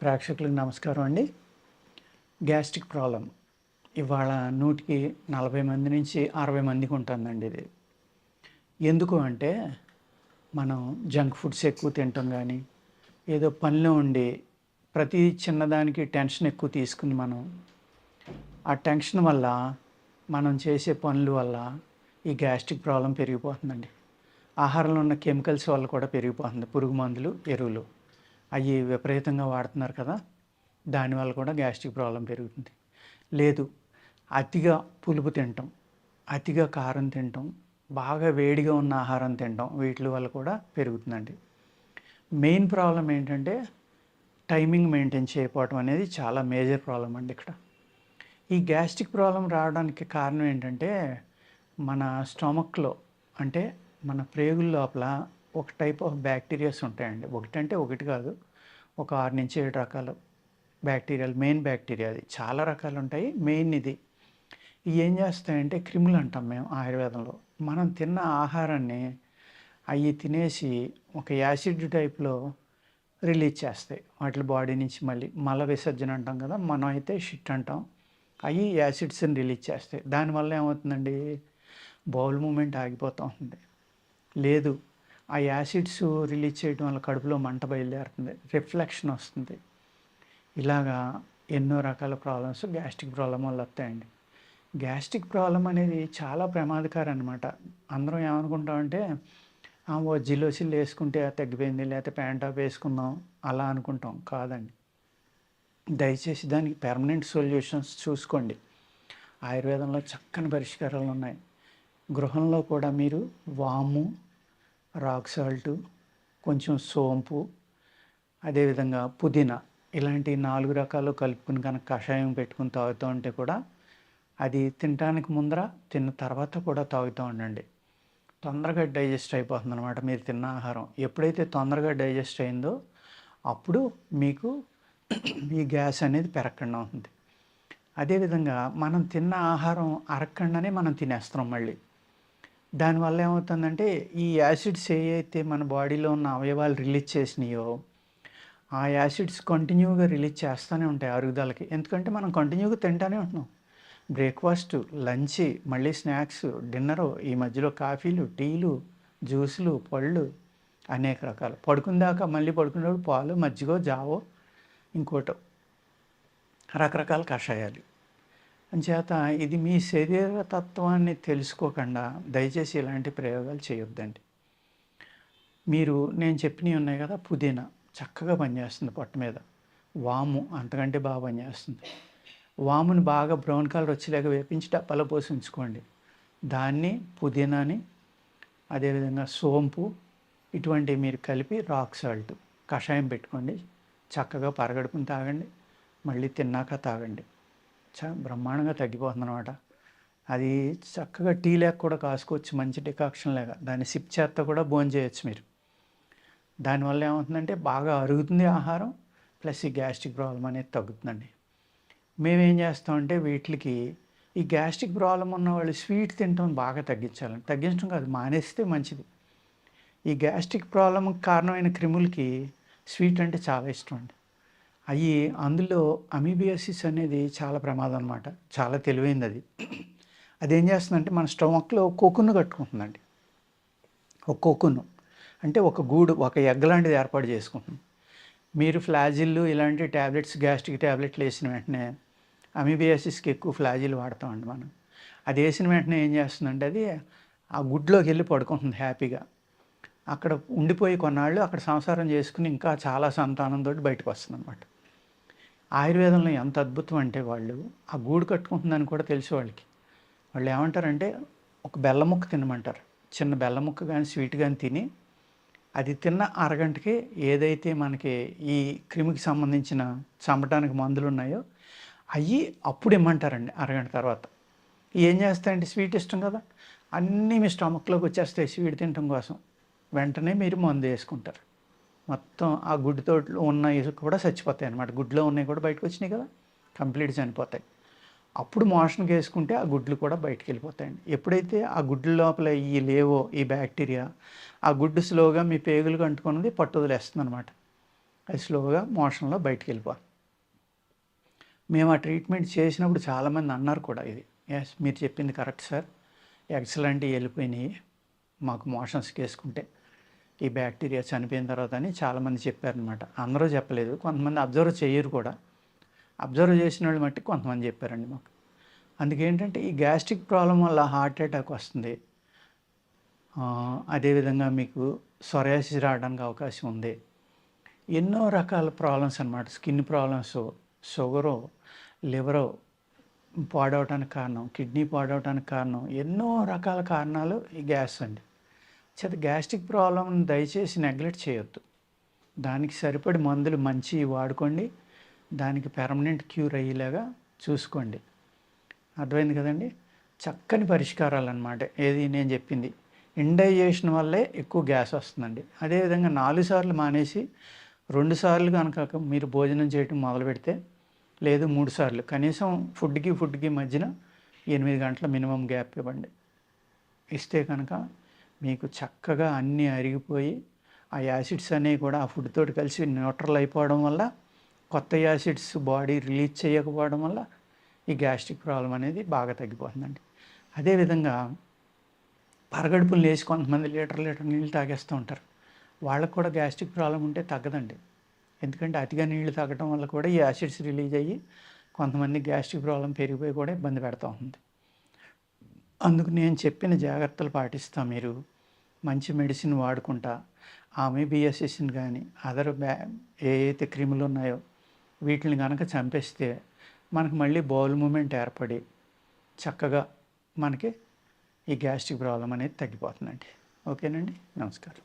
ప్రేక్షకులకు నమస్కారం అండి. గ్యాస్ట్రిక్ ప్రాబ్లం ఇవాళ నూటికి నలభై మంది నుంచి అరవై మందికి ఉంటుందండి ఇది. ఎందుకు అంటే మనం జంక్ ఫుడ్స్ ఎక్కువ తింటాం కానీ ఏదో పనిలో ఉండి ప్రతి చిన్నదానికి టెన్షన్ ఎక్కువ తీసుకుని మనం ఆ టెన్షన్ వల్ల మనం చేసే పనుల వల్ల ఈ గ్యాస్ట్రిక్ ప్రాబ్లం పెరిగిపోతుందండి. ఆహారంలో ఉన్న కెమికల్స్ వల్ల కూడా పెరిగిపోతుంది. పురుగు మందులు ఎరువులు. అవి విపరీతంగా వాడుతున్నారు కదా దానివల్ల కూడా గ్యాస్ట్రిక్ ప్రాబ్లం పెరుగుతుంది. లేదు అతిగా పులుపు తినటం అతిగా కారం తినటం బాగా వేడిగా ఉన్న ఆహారం తినటం వీటి వల్ల కూడా పెరుగుతుందండి. మెయిన్ ప్రాబ్లం ఏంటంటే టైమింగ్ మెయింటైన్ చేయకపోవటం అనేది చాలా మేజర్ ప్రాబ్లం అండి ఇక్కడ. ఈ గ్యాస్ట్రిక్ ప్రాబ్లం రావడానికి కారణం ఏంటంటే మన స్టమక్లో అంటే మన ప్రేగుల లోపల ఒక టైప్ ఆఫ్ బ్యాక్టీరియాస్ ఉంటాయండి. ఒకటంటే ఒకటి కాదు ఒక ఆరు నుంచి ఏడు రకాలు బ్యాక్టీరియాలు మెయిన్ బ్యాక్టీరియా అది. చాలా రకాలు ఉంటాయి. మెయిన్ ఇది. ఇవి ఏం చేస్తాయంటే క్రిములు అంటాం మేము ఆయుర్వేదంలో. మనం తిన్న ఆహారాన్ని అవి తినేసి ఒక యాసిడ్ టైప్లో రిలీజ్ చేస్తాయి. వాటి బాడీ నుంచి మళ్ళీ మల విసర్జన అంటాం కదా మనం అయితే షిట్ అంటాం. అవి యాసిడ్స్ని రిలీజ్ చేస్తాయి. దానివల్ల ఏమవుతుందండి? బౌల్ మూమెంట్ ఆగిపోతూ ఉంటుంది. లేదు. ఆ యాసిడ్స్ రిలీజ్ చేయడం వల్ల కడుపులో మంట బయలుదేరుతుంది. రిఫ్లెక్షన్ వస్తుంది. ఇలాగా ఎన్నో రకాల ప్రాబ్లమ్స్ గ్యాస్ట్రిక్ ప్రాబ్లం వల్ల వస్తాయండి. గ్యాస్ట్రిక్ ప్రాబ్లం అనేది చాలా ప్రమాదకరం అనమాట అందరం ఏమనుకుంటామంటే ఓ జిలోసిల్ వేసుకుంటే తగ్గిపోయింది లేకపోతే ప్యాంటాప్ వేసుకుందాం అలా అనుకుంటాం. కాదండి. దయచేసి దానికి పెర్మనెంట్ సొల్యూషన్స్ చూసుకోండి. ఆయుర్వేదంలో చక్కని పరిష్కారాలు ఉన్నాయి గృహంలో కూడా మీరు వాము రాక్ సాల్ట్ కొంచెం సోంపు అదేవిధంగా పుదీనా. ఇలాంటి నాలుగు రకాలు కలుపుకుని కనుక కషాయం పెట్టుకుని తాగుతూ ఉంటే కూడా అది తినడానికి ముందర తిన్న తర్వాత కూడా తాగుతూ ఉండండి. తొందరగా డైజెస్ట్ అయిపోతుంది అనమాట మీరు తిన్న ఆహారం. ఎప్పుడైతే తొందరగా డైజెస్ట్ అయిందో అప్పుడు మీకు ఈ గ్యాస్ అనేది పెరగకుండా ఉంటుంది. అదేవిధంగా మనం తిన్న ఆహారం అరగకుండానే మనం తినేస్తాం మళ్ళీ. దానివల్ల ఏమవుతుందంటే ఈ యాసిడ్స్ ఏవైతే అయితే మన బాడీలో ఉన్న అవయవాలు రిలీజ్ చేసినాయో ఆ యాసిడ్స్ కంటిన్యూగా రిలీజ్ చేస్తూనే ఉంటాయి అరుగుదలకి ఎందుకంటే మనం కంటిన్యూగా తింటానే ఉంటున్నాం. బ్రేక్ఫాస్ట్ లంచ్ మళ్ళీ స్నాక్స్ డిన్నరు ఈ మధ్యలో కాఫీలు టీలు జ్యూసులు పళ్ళు అనేక రకాలు. పడుకుందాకా మళ్ళీ పడుకునేప్పుడు పాలు మజ్జిగో జావో ఇంకోటో రకరకాల కషాయాలు. అంచేత ఇది మీ శరీర తత్వాన్ని తెలుసుకోకుండా దయచేసి ఇలాంటి ప్రయోగాలు చేయొద్దండి. మీరు నేను చెప్పినవి ఉన్నాయి కదా పుదీనా చక్కగా పనిచేస్తుంది పొట్ట మీద. వాము అంతకంటే బాగా పనిచేస్తుంది. వాముని బాగా బ్రౌన్ కలర్ వచ్చేలాగా వేపించి డబ్బాలో పోసి ఉంచుకోండి దాన్ని పుదీనాని అదేవిధంగా సోంపు ఇటువంటివి మీరు కలిపి రాక్ సాల్ట్ కషాయం పెట్టుకోండి. చక్కగా పరగడుపుని తాగండి. మళ్ళీ తిన్నాక తాగండి. చా బ్రహ్మాండంగా తగ్గిపోతుంది అనమాట అది చక్కగా టీ లేక కూడా కాసుకోవచ్చు మంచి డికాక్షన్ లేక. దాన్ని సిప్ చేత్త కూడా భోజనం చేయొచ్చు మీరు. దానివల్ల ఏమవుతుందంటే బాగా అరుగుతుంది ఆహారం ప్లస్ ఈ గ్యాస్ట్రిక్ ప్రాబ్లం అనేది తగ్గుతుందండి. మేమేం చేస్తామంటే వీటికి ఈ గ్యాస్ట్రిక్ ప్రాబ్లం ఉన్న వాళ్ళు స్వీట్ తింటాం బాగా తగ్గించాలండి. తగ్గించడం కాదు మానేస్తే మంచిది. ఈ గ్యాస్ట్రిక్ ప్రాబ్లంకి కారణమైన క్రిములకి స్వీట్ అంటే చాలా ఇష్టం అండి. అవి అందులో అమీబియాసిస్ అనేది చాలా ప్రమాదం అనమాట చాలా తెలివైంది అది అదేం చేస్తుందంటే మన స్టమక్లో కొక్కును కట్టుకుంటుందండి. ఒక కొక్కును అంటే ఒక గూడు ఒక ఎగ్ లాంటిది ఏర్పాటు చేసుకుంటుంది. మీరు ఫ్లాజిల్లు ఇలాంటి ట్యాబ్లెట్స్ గ్యాస్ట్రిక్ ట్యాబ్లెట్లు వేసిన వెంటనే అమీబియాసిస్కి ఎక్కువ ఫ్లాజిల్ వాడతామండి మనం. అది వేసిన వెంటనే ఏం చేస్తుందంటే అది ఆ గుడ్లోకి వెళ్ళి పడుకుంటుంది హ్యాపీగా. అక్కడ ఉండిపోయి కొన్నాళ్ళు అక్కడ సంసారం చేసుకుని ఇంకా చాలా సంతానంతో బయటకు వస్తుంది అనమాట ఆయుర్వేదంలో ఎంత అద్భుతం అంటే వాళ్ళు ఆ గూడు కట్టుకుంటుందని కూడా తెలుసు వాళ్ళకి. వాళ్ళు ఏమంటారంటే ఒక బెల్ల ముక్క తినమంటారు. చిన్న బెల్ల ముక్క కానీ స్వీట్ కానీ తిని అది తిన్న అరగంటకి ఏదైతే మనకి ఈ క్రిమికి సంబంధించిన చంపడానికి మందులు ఉన్నాయో అవి అప్పుడు ఇమ్మంటారండి అరగంట తర్వాత. ఏం చేస్తాయంటే స్వీట్ ఇష్టం కదా. అన్నీ మీ స్టమక్లోకి వచ్చేస్తాయి స్వీట్ తినటం కోసం. వెంటనే మీరు మందు వేసుకుంటారు. మొత్తం ఆ గుడ్డుతో ఉన్నవి కూడా చచ్చిపోతాయి అనమాట గుడ్లో ఉన్నవి కూడా బయటకు వచ్చినాయి కదా కంప్లీట్ చనిపోతాయి. అప్పుడు మోషన్కి వేసుకుంటే ఆ గుడ్లు కూడా బయటకు వెళ్ళిపోతాయండి. ఎప్పుడైతే ఆ గుడ్ల లోపల ఈ లేవో ఈ బ్యాక్టీరియా ఆ గుడ్డు స్లోగా మీ పేగులకు అంటుకున్నది పట్టుదలేస్తుంది అనమాట అది స్లోగా మోషన్లో బయటకు వెళ్ళిపోతుంది మేము ఆ ట్రీట్మెంట్ చేసినప్పుడు చాలామంది అన్నారు కూడా ఇది. ఎస్ మీరు చెప్పింది కరెక్ట్ సార్. ఎక్సలెంట్ వెళ్ళిపోయినాయి మాకు మోషన్స్కి వేసుకుంటే. ఈ బ్యాక్టీరియా చనిపోయిన తర్వాత అని చాలామంది చెప్పారనమాట అందరూ చెప్పలేదు. కొంతమంది అబ్జర్వ్ చేయరు కూడా. అబ్జర్వ్ చేసిన వాళ్ళు మట్టి కొంతమంది చెప్పారండి మాకు. అందుకేంటంటే ఈ గ్యాస్ట్రిక్ ప్రాబ్లం వల్ల హార్ట్ అటాక్ వస్తుంది. అదేవిధంగా మీకు సొరాసిస్ రావడానికి అవకాశం ఉంది. ఎన్నో రకాల ప్రాబ్లమ్స్ అన్నమాట. స్కిన్ ప్రాబ్లమ్స్ షుగరు లివరు పాడవటానికి కారణం కిడ్నీ పాడవటానికి కారణం ఎన్నో రకాల కారణాలు ఈ గ్యాస్ అండి. చేత గ్యాస్ట్రిక్ ప్రాబ్లం దయచేసి నెగ్లెక్ట్ చేయొద్దు. దానికి సరిపడి మందులు మంచి వాడుకోండి. దానికి పెర్మనెంట్ క్యూర్ అయ్యేలాగా చూసుకోండి. అర్థమైంది కదండి? చక్కని పరిష్కారాలు అనమాట ఏది నేను చెప్పింది. ఇండైజేషన్ వల్లే ఎక్కువ గ్యాస్ వస్తుందండి. అదేవిధంగా నాలుగు సార్లు మానేసి రెండు సార్లు కనుక మీరు భోజనం చేయటం మొదలు పెడితే లేదు మూడు సార్లు. కనీసం ఫుడ్కి ఫుడ్కి మధ్యన ఎనిమిది గంటల మినిమం గ్యాప్ ఇవ్వండి. ఇస్తే కనుక మీకు చక్కగా అన్నీ అరిగిపోయి ఆ యాసిడ్స్ అనేవి కూడా ఆ ఫుడ్ తోటి కలిసి న్యూట్రల్ అయిపోవడం వల్ల కొత్త యాసిడ్స్ బాడీ రిలీజ్ చేయకపోవడం వల్ల ఈ గ్యాస్ట్రిక్ ప్రాబ్లం అనేది బాగా తగ్గిపోతుందండి. అదేవిధంగా పరగడుపులు లేచి కొంతమంది లీటర్ లీటర్ నీళ్ళు తాగేస్తూ ఉంటారు. వాళ్ళకు కూడా గ్యాస్ట్రిక్ ప్రాబ్లం ఉంటే తగ్గదండి. ఎందుకంటే అతిగా నీళ్ళు తాగడం వల్ల కూడా ఈ యాసిడ్స్ రిలీజ్ అయ్యి కొంతమంది గ్యాస్ట్రిక్ ప్రాబ్లం పెరిగిపోయి కూడా ఇబ్బంది పెడతా ఉంది అందుకు నేను చెప్పిన జాగ్రత్తలు పాటిస్తా. మీరు మంచి మెడిసిన్ వాడుకుంటా. ఆమె బిఎస్ఎస్ని కానీ అదర్ బ్యా ఏ అయితే క్రిములు ఉన్నాయో వీటిని కనుక చంపేస్తే మనకు మళ్ళీ బౌల్ మూమెంట్ ఏర్పడి చక్కగా మనకి ఈ గ్యాస్ట్రిక్ ప్రాబ్లం అనేది తగ్గిపోతుందండి. ఓకేనండి? నమస్కారం.